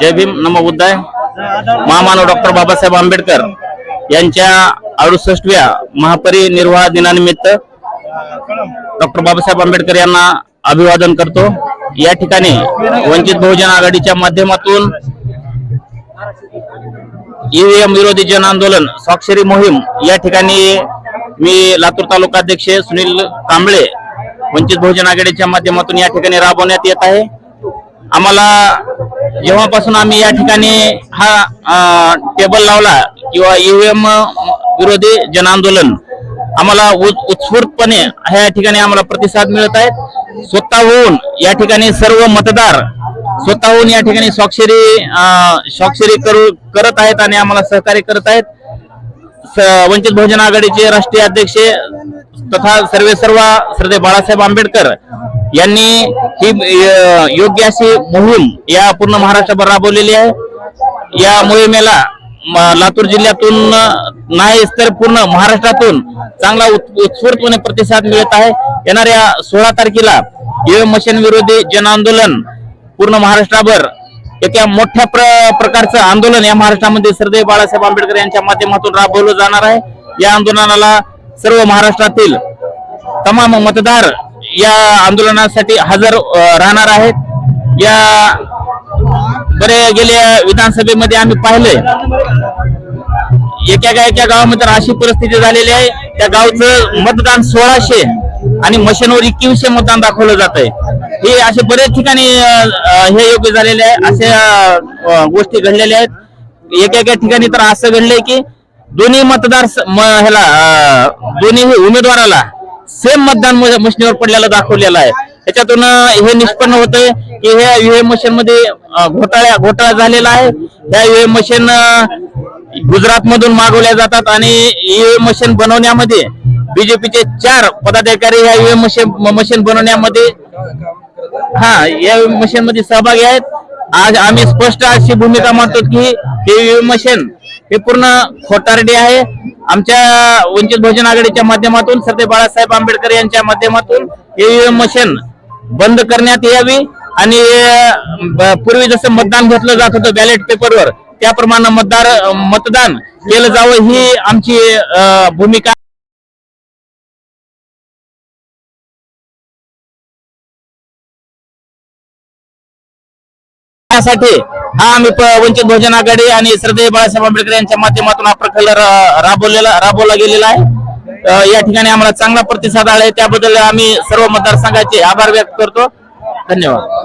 जय भीम नमो बुद्धाय. महामानव डॉक्टर बाबासाहेब आंबेडकर यांच्या अडुसष्टव्या महापरिनिर्वाह दिनानिमित्त डॉक्टर बाबासाहेब आंबेडकर यांना अभिवादन करतो. या ठिकाणी वंचित बहुजन आघाडीच्या माध्यमातून ईव्हीएम विरोधी जन आंदोलन स्वाक्षरी मोहीम या ठिकाणी मी लातूर तालुका अध्यक्ष सुनील कांबळे वंचित बहुजन आघाडीच्या माध्यमातून या ठिकाणी राबवण्यात येत आहे. आम्हाला जेव्हापासून आम्ही या ठिकाणी हा टेबल लावला किंवा ईव्हीएम विरोधी जन आंदोलन आम्हाला उत्स्फूर्तपणे ह्या ठिकाणी आम्हाला प्रतिसाद मिळत आहेत. स्वतःहून या ठिकाणी सर्व मतदार स्वतःहून या ठिकाणी स्वाक्षरी स्वाक्षरी करू करत आहेत आणि आम्हाला सहकार्य करत आहेत. स- वंचित बहुजन आघाडीचे राष्ट्रीय अध्यक्ष तथा सर्वे सर्व श्रद्धे बाळासाहेब आंबेडकर यांनी ही योग्य अशी मोहीम या पूर्ण महाराष्ट्रभर राबवलेली आहे. या मोहिमेला म- लातूर जिल्ह्यातून नाही नाहीच तर पूर्ण महाराष्ट्रातून चांगला उत्- उत्स्फूर्तपणे प्रतिसाद मिळत आहे. येणाऱ्या सोळा तारखेला ईव्हीएम मशीन विरोधी जन आंदोलन पूर्ण महाराष्ट्रभर एका मोठ्या प्र प्रकारचं आंदोलन या महाराष्ट्रामध्ये श्रद्धे बाळासाहेब आंबेडकर यांच्या माध्यमातून राबवलं जाणार आहे. या आंदोलनाला सर्व महाराष्ट्रातील तमाम मतदार या आंदोलनासाठी हजर राहणार आहेत. या बरे गेल्या विधानसभेमध्ये आम्ही पाहिले. एका एका गावामध्ये तर अशी परिस्थिती झालेली आहे. त्या गावचं मतदान सोळाशे आणि मशीनवर एकवीसशे मतदान दाखवलं जात आहे. हे असे बरेच ठिकाणी हे योग्य झालेले आहे. अशा गोष्टी घडलेल्या आहेत. एका एका ठिकाणी तर असं घडलंय की दोन्ही मतदार ह्याला दोन्ही उमेदवाराला सेम मतदान मशीनवर पडलेलं दाखवलेलं आहे. त्याच्यातून हे निष्पन्न होतंय की हे ईव्हीएम मशीन मध्ये घोटाळ्या घोटाळा झालेला आहे. ह्या ईव्हीएम मशीन गुजरात मधून मागवल्या जातात आणि ईव्हीएम मशीन बनवण्यामध्ये बीजेपीचे चार पदाधिकारी ह्या ईव्हीएम मशीन मशीन बनवण्यामध्ये हा या मशीन मध्ये सहभागी आहेत. आज आम्ही स्पष्ट अशी भूमिका मानतो की हे ईव्हीएम मशीन हे पूर्ण खोटारडे आहे. आमच्या वंचित बहुजन आघाडीच्या माध्यमातून सरदेव बाळासाहेब आंबेडकर यांच्या माध्यमातून हे UM ईव्हीएम मशीन बंद करण्यात यावी आणि पूर्वी जसं मतदान घेतलं जात होतं बॅलेट पेपरवर त्याप्रमाणे मतदार मतदान केलं जावं ही आमची भूमिका त्यासाठी हा आम्ही वंचित बहुजन आघाडी आणि श्रद्धेय बाळासाहेब आंबेडकर यांच्या माध्यमातून हा प्रकल्प राबवलेला राबवला गेलेला आहे. या ठिकाणी आम्हाला चांगला प्रतिसाद आहे त्याबद्दल आम्ही सर्व मतदारसंघाचे आभार व्यक्त करतो. धन्यवाद.